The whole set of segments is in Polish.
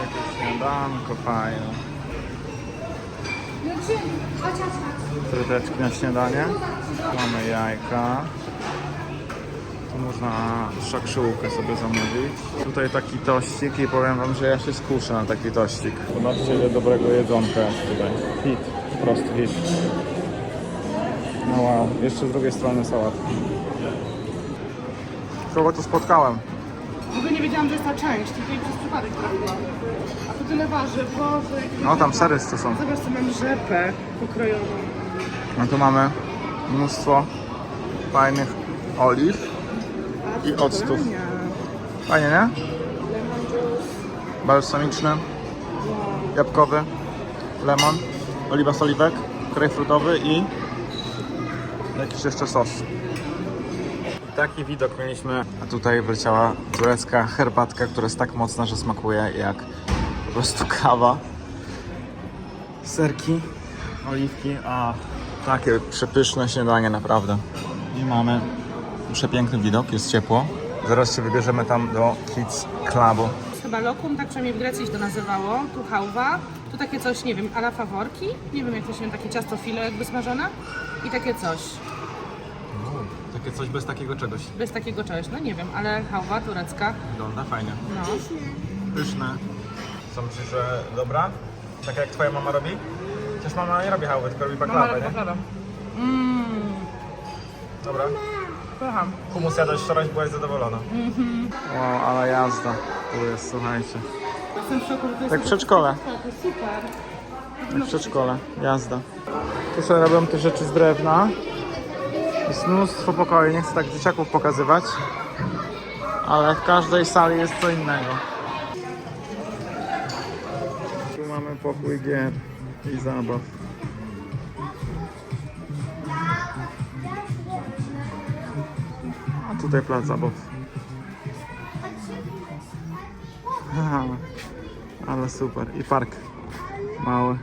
Jakieś śniadanko fajne. Fryteczki na śniadanie. Mamy jajka. Tu można szakszułkę sobie zamówić. Tutaj taki tościk i powiem wam, że ja się skuszę na taki tościk. Zobaczcie ile dobrego jedzonka jest tutaj. Hit, po prostu hit. No wow, jeszcze z drugiej strony sałatki. Kogo tu spotkałem? W ogóle nie wiedziałam, że jest ta część, tylko i przez przypadek trafiłam. A tu tyle waży, Boże. No tam sery co są. Zobacz, co mam rzepę pokrojową. No tu mamy mnóstwo fajnych oliw. A, I octów. Fajnie, nie? Lemon juice. Balsamiczny, jabłkowy, lemon, oliwa z oliwek, grejpfrutowy i jakiś jeszcze sos. Taki widok mieliśmy, a tutaj wleciała turecka herbatka, która jest tak mocna, że smakuje jak po prostu kawa. Serki, oliwki, a takie przepyszne śniadanie naprawdę. I mamy przepiękny widok, jest ciepło. Zaraz się wybierzemy tam do Kids Clubu. Chyba lokum, tak przynajmniej w Grecji się to nazywało. Tu hałwa, tu takie coś, nie wiem, ala faworki. Nie wiem, jak to się takie ciasto filo jakby smażone. I takie coś. Takie coś bez takiego czegoś. Bez takiego czegoś, no nie wiem, ale hałwa turecka. Wygląda fajnie. No. Pyszne. Co myślisz, że dobra? Tak jak twoja mama robi? Przecież mama nie robi hałwy, tylko robi Mama baklawę, nie? baklawę. Mmm, Dobra. kocham. Humus jadłeś wczoraj, byłaś zadowolona. Wow, ale jazda. Tu jest, słuchajcie. Jestem w szoku, że to jest Jak w przedszkole. Tak, to jest super. Jak w przedszkole. Jazda. Tu sobie robią te rzeczy z drewna. Jest mnóstwo pokoi, nie chcę tak dzieciaków pokazywać. Ale w każdej sali jest co innego. Tu mamy pokój gier i zabaw. A tutaj plac zabaw. Haha, ale super. I park mały.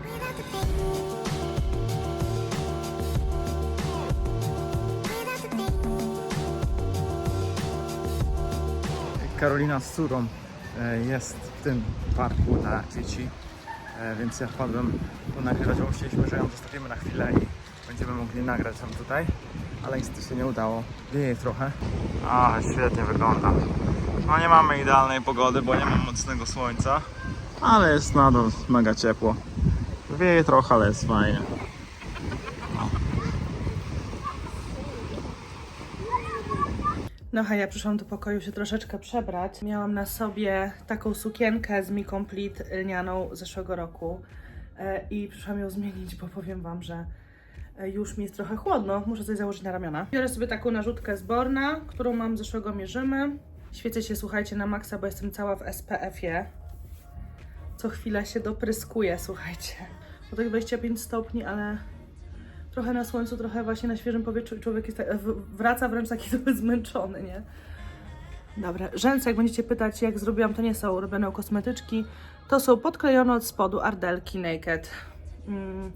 Karolina z córą e, jest w tym parku dla dzieci, e, więc ja wpadłem tu nagrywać, bo myśleliśmy, że ją zostawimy na chwilę i będziemy mogli nagrać ją tutaj, ale niestety się nie udało. Wieje trochę. A, świetnie wygląda. No nie mamy idealnej pogody, bo nie ma mocnego słońca, ale jest nadal mega ciepło. Wieje trochę, ale jest fajnie. No hej, ja przyszłam do pokoju się troszeczkę przebrać. Miałam na sobie taką sukienkę z Mi Complete lnianą z zeszłego roku e, i przyszłam ją zmienić, bo powiem Wam, że e, już mi jest trochę chłodno. Muszę coś założyć na ramiona. Biorę sobie taką narzutkę z Borna, którą mam z zeszłego mierzymy. Świecę się, słuchajcie, na maksa, bo jestem cała w SPF-ie. Co chwila się dopryskuję, słuchajcie. Bo tak 25 stopni, ale trochę na słońcu, trochę właśnie na świeżym powietrzu i człowiek jest tak, wraca wręcz taki trochę zmęczony, nie? Dobra, rzęsy, jak będziecie pytać, jak zrobiłam, to nie są robione kosmetyczki, to są podklejone od spodu ardelki Naked. Mm.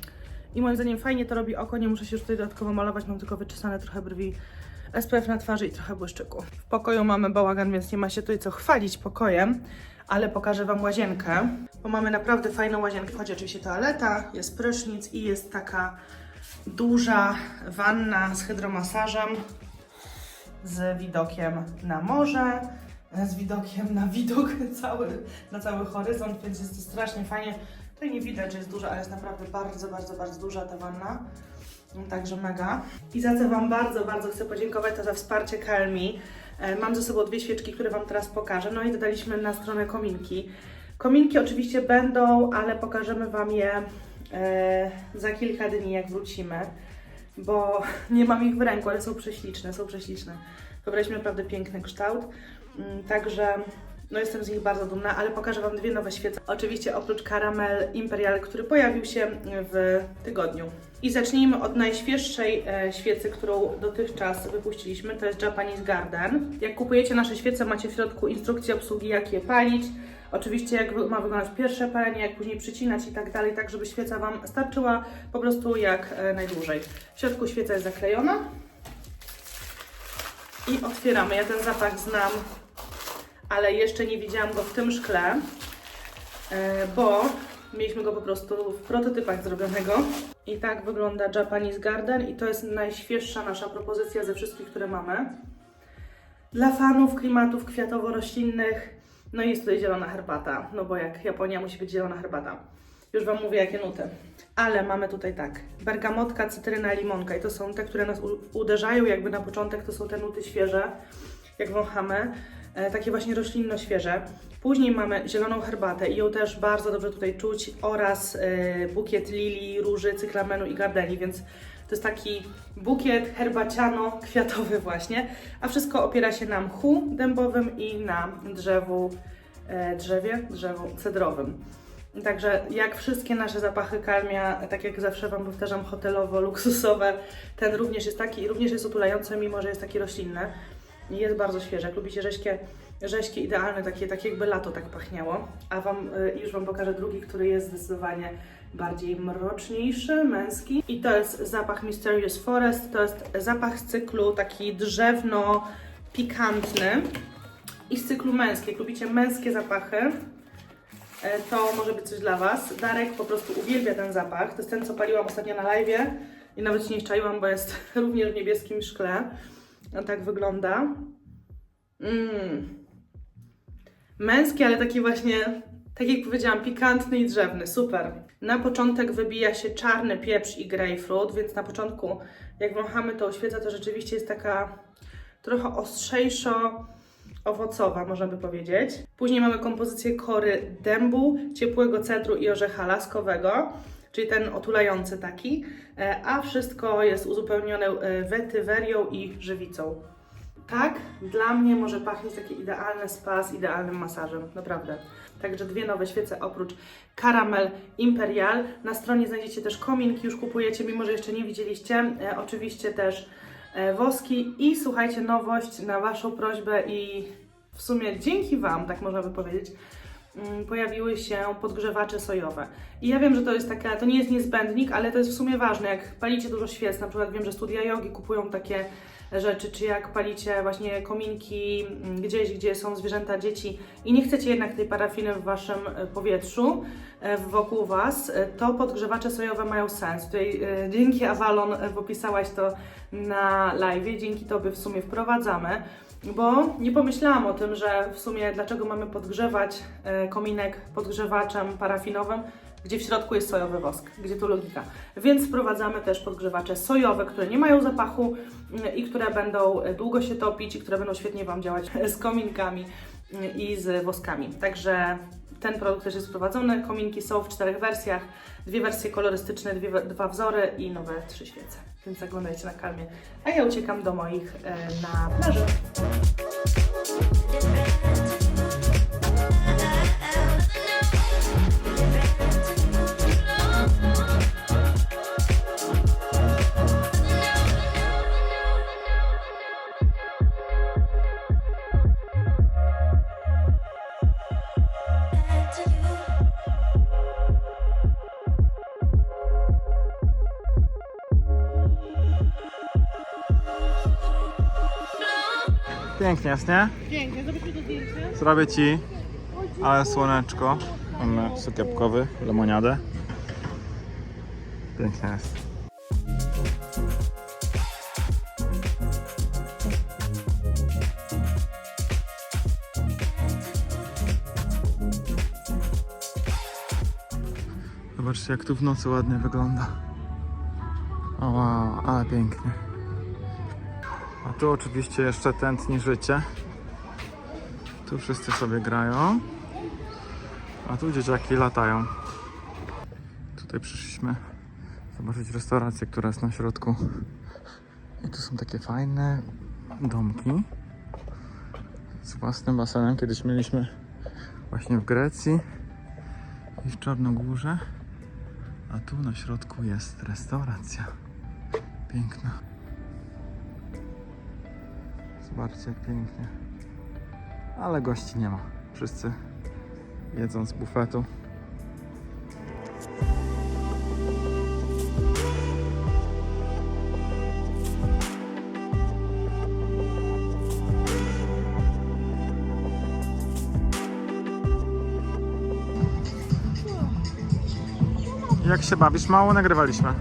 I moim zdaniem fajnie to robi oko, nie muszę się już tutaj dodatkowo malować, mam tylko wyczesane trochę brwi, SPF na twarzy i trochę błyszczyku. W pokoju mamy bałagan, więc nie ma się tutaj co chwalić pokojem, ale pokażę Wam łazienkę, bo mamy naprawdę fajną łazienkę. Chodzi oczywiście toaleta, jest prysznic i jest taka duża wanna z hydromasażem, z widokiem na morze, z widokiem na widok cały, na cały horyzont, więc jest to strasznie fajnie. Tutaj nie widać, że jest duża, ale jest naprawdę bardzo, bardzo, bardzo duża ta wanna. Także mega. I za co Wam bardzo, bardzo chcę podziękować, to za wsparcie Kalmi. E, Mam ze sobą dwie świeczki, które Wam teraz pokażę. No i dodaliśmy na stronę kominki. Kominki oczywiście będą, ale pokażemy Wam je za kilka dni, jak wrócimy, bo nie mam ich w ręku, ale są prześliczne, są prześliczne. Wybraliśmy naprawdę piękny kształt, Mm, także no jestem z nich bardzo dumna, ale pokażę Wam dwie nowe świece. Oczywiście oprócz Caramel Imperial, który pojawił się w tygodniu. I zacznijmy od najświeższej e, świecy, którą dotychczas wypuściliśmy, to jest Japanese Garden. Jak kupujecie nasze świece, macie w środku instrukcję obsługi, jak je palić. Oczywiście jak ma wyglądać pierwsze palenie, jak później przycinać i tak dalej, tak żeby świeca Wam starczyła po prostu jak e, najdłużej. W środku świeca jest zaklejona. I otwieramy. Ja ten zapach znam, ale jeszcze nie widziałam go w tym szkle, e, bo mieliśmy go po prostu w prototypach zrobionego. I tak wygląda Japanese Garden i to jest najświeższa nasza propozycja ze wszystkich, które mamy. Dla fanów klimatów kwiatowo-roślinnych, no i jest tutaj zielona herbata, no bo jak Japonia musi być zielona herbata. Już Wam mówię jakie nuty. Ale mamy tutaj tak, bergamotka, cytryna, limonka i to są te, które nas uderzają jakby na początek, to są te nuty świeże, jak wąchamy, e, takie właśnie roślinno-świeże. Później mamy zieloną herbatę i ją też bardzo dobrze tutaj czuć oraz e, bukiet lilii, róży, cyklamenu i gardeni, więc to jest taki bukiet herbaciano-kwiatowy właśnie, a wszystko opiera się na mchu dębowym i na drzewu, e, drzewie, drzewu cedrowym. Także jak wszystkie nasze zapachy karmia, tak jak zawsze Wam powtarzam, hotelowo, luksusowe, ten również jest taki i również jest otulający, mimo że jest taki roślinny. Jest bardzo świeży. Jak lubicie rześkie, rześkie idealne, takie, takie jakby lato tak pachniało. A Wam y, już Wam pokażę drugi, który jest zdecydowanie bardziej mroczniejszy, męski. I to jest zapach Mysterious Forest. To jest zapach z cyklu taki drzewno-pikantny. I z cyklu męski. Jak lubicie męskie zapachy, e, to może być coś dla Was. Darek po prostu uwielbia ten zapach. To jest ten, co paliłam ostatnio na live i nawet się nie czaiłam, bo jest również w niebieskim szkle. No tak wygląda. Mm. Męski, ale taki właśnie, tak jak powiedziałam, pikantny i drzewny. Super. Na początek wybija się czarny pieprz i grapefruit, więc na początku, jak wąchamy tą świecę, to rzeczywiście jest taka trochę ostrzejszo owocowa, można by powiedzieć. Później mamy kompozycję kory dębu, ciepłego cedru i orzecha laskowego, czyli ten otulający taki, e, a wszystko jest uzupełnione e, wetywerią i żywicą. Tak, dla mnie może pachnieć takie idealne spa z idealnym masażem, naprawdę. Także dwie nowe świece oprócz Caramel Imperial. Na stronie znajdziecie też kominki, już kupujecie, mimo że jeszcze nie widzieliście. E, oczywiście też e, woski i słuchajcie, nowość na Waszą prośbę i w sumie dzięki Wam, tak można by powiedzieć, mm, pojawiły się podgrzewacze sojowe. I ja wiem, że to jest taka, to nie jest niezbędnik, ale to jest w sumie ważne. Jak palicie dużo świec, na przykład wiem, że studia jogi kupują takie rzeczy, czy jak palicie właśnie kominki mm, gdzieś, gdzie są zwierzęta, dzieci i nie chcecie jednak tej parafiny w Waszym e, powietrzu, e, wokół Was, e, to podgrzewacze sojowe mają sens. Tutaj dzięki Avalon, e, bo pisałaś to na live, dzięki Tobie w sumie wprowadzamy, bo nie pomyślałam o tym, że w sumie dlaczego mamy podgrzewać kominek podgrzewaczem parafinowym, gdzie w środku jest sojowy wosk, gdzie tu logika. Więc wprowadzamy też podgrzewacze sojowe, które nie mają zapachu mm, i które będą e, długo się topić i które będą świetnie Wam działać z kominkami mm, i z woskami. Także ten produkt też jest wprowadzony. Kominki są w czterech wersjach, dwie wersje kolorystyczne, dwie, dwa wzory i nowe trzy świece. Więc zaglądajcie na kalmie. A ja uciekam do moich e, na plażę. Pięknie jest, nie? Pięknie, zobaczmy to zdjęcie. Zrobię Ci, ale słoneczko. Mamy sok jabłkowy, lemoniadę. Pięknie jest. Zobaczcie jak tu w nocy ładnie wygląda. O wow, ale pięknie. Tu oczywiście jeszcze tętni życie. Tu wszyscy sobie grają. A tu dzieciaki latają. Tutaj przyszliśmy zobaczyć restaurację, która jest na środku. I tu są takie fajne domki z własnym basenem. Kiedyś mieliśmy właśnie w Grecji i w Czarnogórze. A tu na środku jest restauracja. Piękna. Zobaczcie jak pięknie. Ale gości nie ma. Wszyscy jedzą z bufetu. Jak się bawisz? Mało nagrywaliśmy.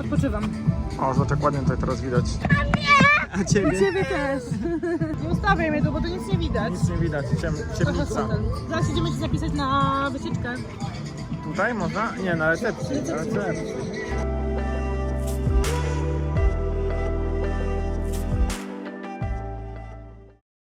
Odpoczywam. O, zobacz, jak ładnie tutaj teraz widać. A ciebie? Ciebie też. Nie ustawiaj mnie tu, bo tu nic nie widać. Nic nie widać, Ciem, ciemnica. Zaraz idziemy się zapisać na wycieczkę. Tutaj można? Nie, na recepcji. Na recepcji.